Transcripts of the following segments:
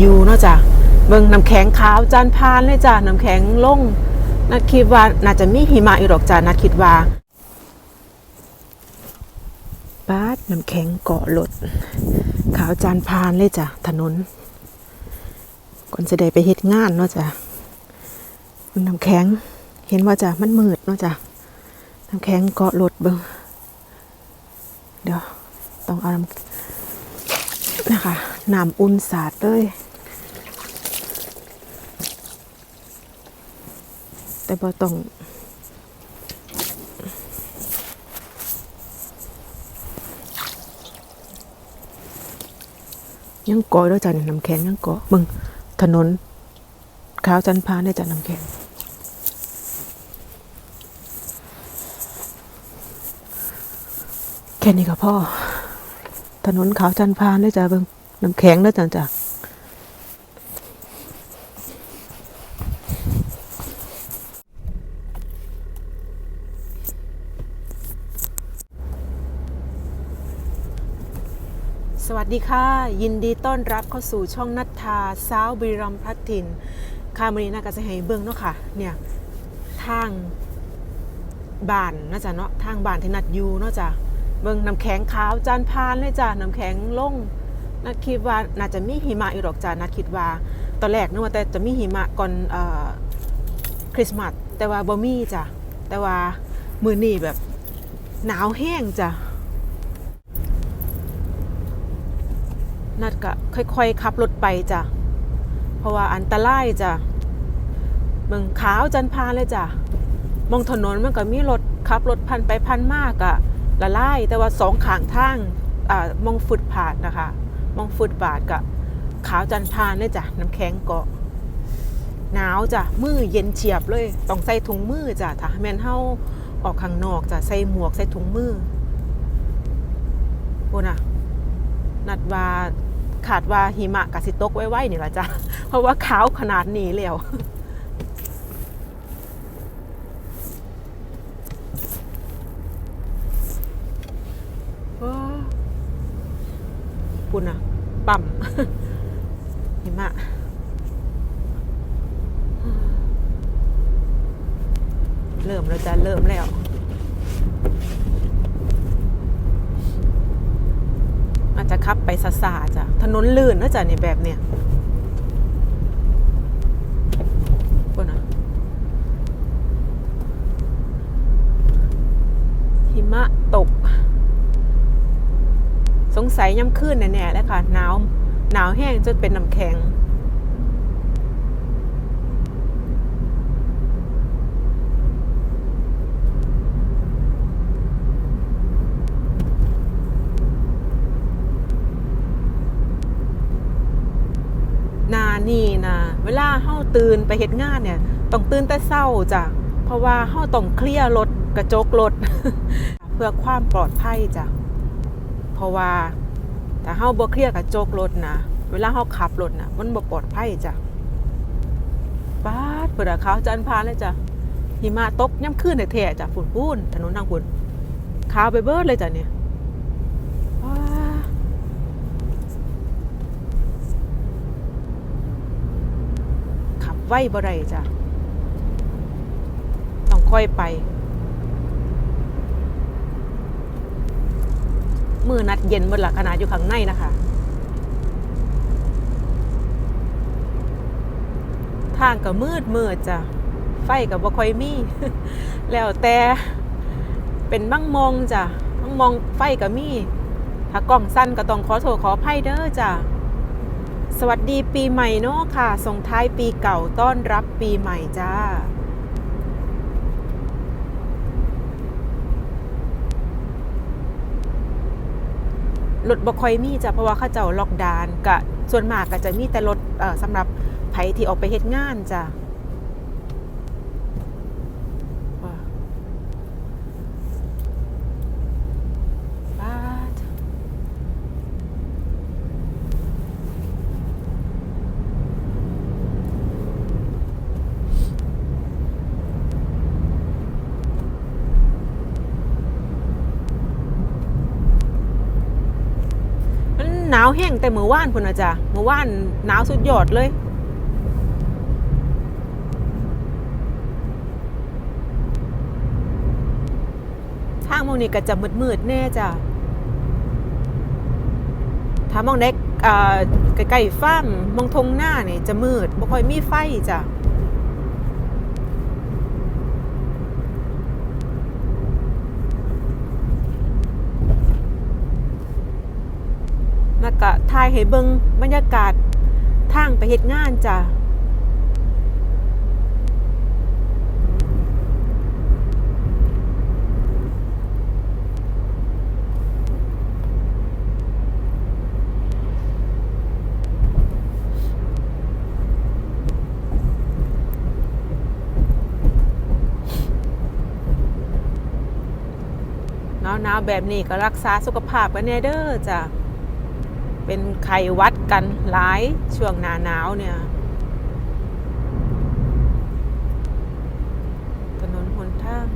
อยู่เนาะจ้ะเบิ่งน้ำแข็งขาวจานพานเลยจ้ะน้ำแข็งลงนัดคิดว่าน่าจะมีหิมะอยู่ดอกจ้ะนัดคิดว่าบาดน้ำแข็งเกาะรถขาวจานพานเลยจ้ะถนนก่อนจะได้ไปเฮ็ดงานเนาะจ้ะเบิ่งน้ำแข็งเห็นว่าจ้ะมันมืดเนาะจ้ะน้ำแข็งเกาะรถเบิ่งเดี๋ยวต้องเอาน้ำนะคะน้ำอุ่นสาดเลย แต่บ่ต้องยังกาะด้วยจ้ะเนี่ยน้ำแข็งยังกาะมึงถนนขาวจันพานได้จ้ะน้ำแข็งแค่นี้ก็พ่อถนนขาวจันพานได้จ้ะเบิ่งน้ำแข็งได้จ้ะจ้ะ วัสดีค่ะ ยินดีต้อนรับเข้าสู่ช่องนัทธาสาวบุรีรัมพลัดถิ่นค่ะมื้อนี้น่าก็จะให้เบิ่งเนาะค่ะเนี่ยทางบ้านนะจ๊ะเนาะทางบ้านที่นัดยูเนาะจ้ะเบิ่งน้ำแข็งขาวจานพานเลยจ้ะน้ำแข็งลงนัดคิดว่าน่าจะมีหิมะอยู่ดอกจ้ะนัดคิดว่าตอนแรกนึกว่าแต่จะมีหิมะก่อนคริสต์มาสแต่ว่าบ่มีจ้ะแต่ว่ามือนี้แบบหนาวแห้งจ้ะ นัดก็ค่อยๆขับรถไปจ้ะ เพราะว่าอันตรายจ้ะเมืองขาวจันพานเลยจ้ะมองถนนมันก็มีรถขับรถพันไปพันมากอะละลายแต่ว่าสองขางทางอ่ามองฟุตผาดนะคะ มองฟุตบาทกับขาวจันพานเลยจ้ะน้ำแข็งเกาะหนาวจ้ะมือเย็นเฉียบเลย ต้องใส่ถุงมือจ้ะถ้าแม่นเฮาออกข้างนอกจ้ะใส่หมวกใส่ถุงมือพูน่ะนัดว่า ขาดว่าหิมะกสิตกไว้ๆนี่ละจ้ะ เพราะว่าขาวขนาดนี้แล้วว้าวปุ่นอะปั่มหิมะเริ่มแล้วจ้ะเริ่มแล้ว อาจจะ ขับไปซาซาจ้ะ ถนนลื่นนะจ้ะเนี่ยแบบเนี้ยปุ่นอะหิมะตก สงสัยย่ำขึ้นแน่ๆแล้วค่ะ หนาว หนาวแห้งจนเป็นน้ำแข็ง นานี่นะเวลาเฮาตื่นไปเฮ็ดงานเนี่ยต้องตื่นแต่เช้าจ้ะเพราะว่าเฮาต้องเคลียร์รถกระจกรถเพื่อความปลอดภัยจ้ะเพราะว่าถ้าเฮาบ่เคลียร์กระจกรถนะเวลาเฮาขับรถนะมันบ่ปลอดภัยจ้ะปาดเปิดขาวจันพานเลยจ้ะหิมะตกย่ำคืนแท้ๆจ้ะฝุ่นปูนถนนทางฝุ่นขาวไปเบิดเลยจ้ะเนี่ยว้าขับ ไว้บ่ได้จ้ะต้องค่อยไป มือนัดเย็นหมดละขนาดอยู่ข้างในนะคะทางก็มืดมืดจ้ะ ไฟก็บ่ค่อยมี แล้วแต่เป็นบังมองจ้ะบังมองไฟก็มี ถ้ากล้องสั้นก็ต้องขอโทษขออภัยเด้อจ้ะ สวัสดีปีใหม่เนาะค่ะ ส่งท้ายปีเก่าต้อนรับปีใหม่จ้า รถบ่คอยมีจ้ะเพราะว่าข้าเจ้าล็อกดานกะส่วนมากก็จะมีแต่รถเอ่อสำหรับไผที่ออกไปเฮ็ดงานจ้ะว้าบาดมันหนาวแห้งแต่เมื่อวานพุ่นนะจ้ะเมื่อวานหนาวสุดยอดเลยทางมองนี้ก็จะมืดๆแน่จ้ะถ้ามองเด็กใกล้ๆฟ้ามมองทงหน้านี่จะมืดบ่ค่อยมีไฟจ้ะ แล้วก็ถ่ายให้เบิงบรรยากาศทางไปเฮ็ดงานจ้ะหนาวๆแบบนี้ก็รักษาสุขภาพกันแน่เด้อจ้ะ เป็นไข้หวัดกันหลายช่วงหนาหนาวเนี่ย ถนนหนทาง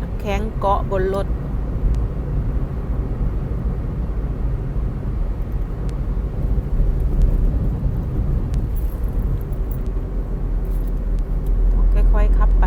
น้ำแข็งเกาะบนรถ ค่อยๆขับไป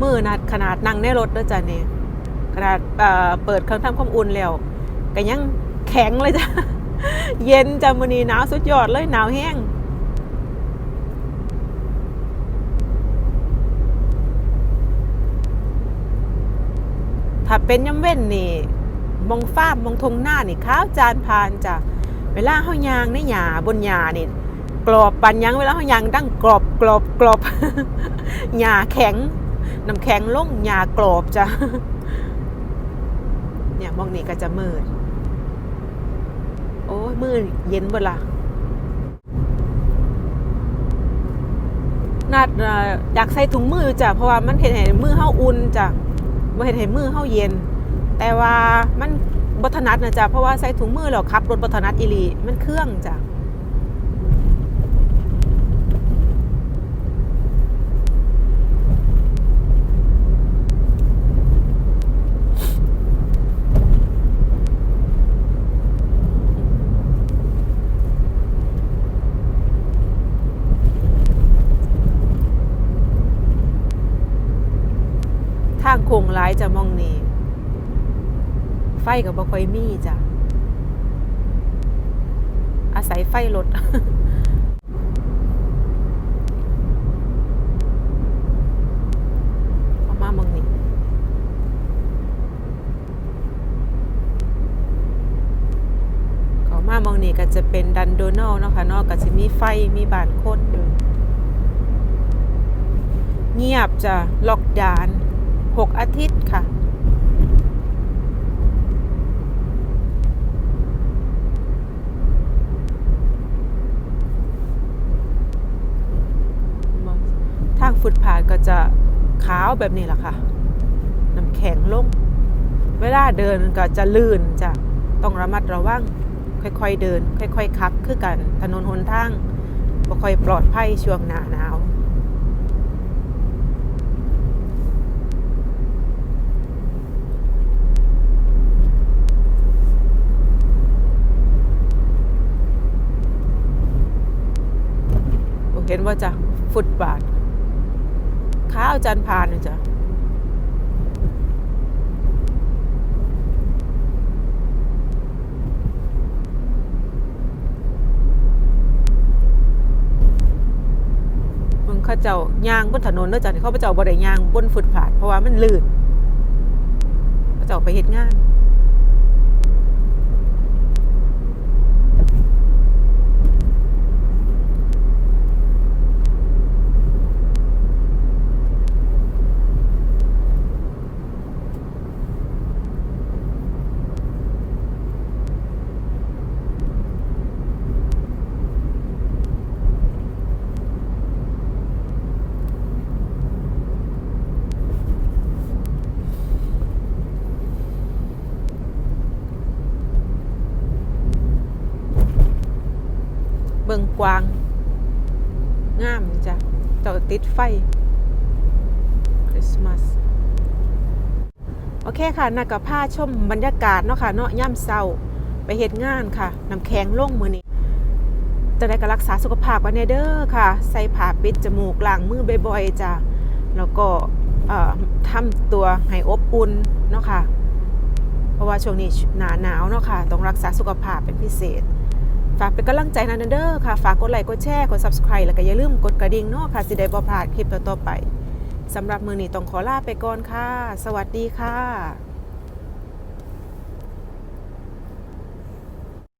มือ นัดขนาดนั่งในรถด้วยจ้ะเนี่ยขนาดเเปิดเครื่องทำความอุ่นแล้วก็ยังแข็งเลยจ้ะเย็นจ้ะมือนี้หนาวสุดยอดเลยหนาวแห้งถ้าเป็นย่ำเว้นนี่มองฟ้ามองทงหน้านี่ข้าวจานพานจ้ะเวลาเฮายางในหญ้าบนหญ้านี่กรอบปันยังเวลาเฮายางดั้งกรอบกรอบกรอบหญ้าแข็ง น้ำแข็งลงหญ้ากรอบจ้ะเนี่ยมองนี่ก็จะมืด โอ้ยมืดเย็นเวละนัดอยากใส่ถุงมือจ้ะเพราะว่ามันเห็นให้มือเฮาอุ่นจ้ะบ่เห็นให้มือเฮาเย็น แต่ว่ามันบัถนัดนะจ้ะเพราะว่าใส่ถุงมือแล้วขับรถบัถนัดอีลีมันเครื่องจ้ะ ทางโค้งร้ายจะมองนี่ไฟกับบ่ค่อยมีจ้ะ อาศัยไฟรถขามองนี่เขามองนีก็จะเป็นดันโดนัลเนาะค่ะเนอกก็จะมีไฟมีบานคนอยู่เงียบจะล็อกดาน หกอาทิตย์ค่ะ ทางฟุตพาดก็จะขาวแบบนี้แหละค่ะ น้ำแข็งลง เวลาเดินก็จะลื่นจะต้องระมัดระวัง ค่อยๆเดิน ค่อยๆขับ คือกัน ถนนหนทางบ่ค่อยปลอดภัยช่วงหน้าหนาว เห็ นว่าจะฟุตบาทข้าวจันพานนะจ๊ะมึงเขาเจ้ายางบนถนนเนอะจ๊ะเขาเจ้าบ่ได้ยางบนฟุตบาทเพราะว่ามันลื่นเขาเจ้าไปเฮ็ดงาน เบิง กวาง งามจ้ะเจ้าติดไฟ คริสต์มาส โอเคค่ะนักกับผ้าชมบรรยากาศเนาะค่ะเนาะย่ำเศร้าไปเหตุงานค่ะน้ำแข็งล่งมือนี้จะได้กรักษาสุขภาพกันแน่เด้อค่ะ ใส่ผ้าปิดจมูกล้างมือบ่อยๆจ้ะแล้วก็ทำตัวให้อบอุ่นเนาะค่ะ เพราะว่าช่วงนี้หนาหนาวเนาะค่ะ ต้องรักษาสุขภาพเป็นพิเศษ ฝากเป็นกำลังใจนันเดอร์ค่ะ ฝากกดไลค์กดแชร์กด subscribe แล้วก็อย่าลืมกดกระดิ่งเนาะค่ะสิได้บ่พลาดคลิปต่อๆไปสำหรับมือนี้ต้องขอลาไปก่อนค่ะ สวัสดีค่ะ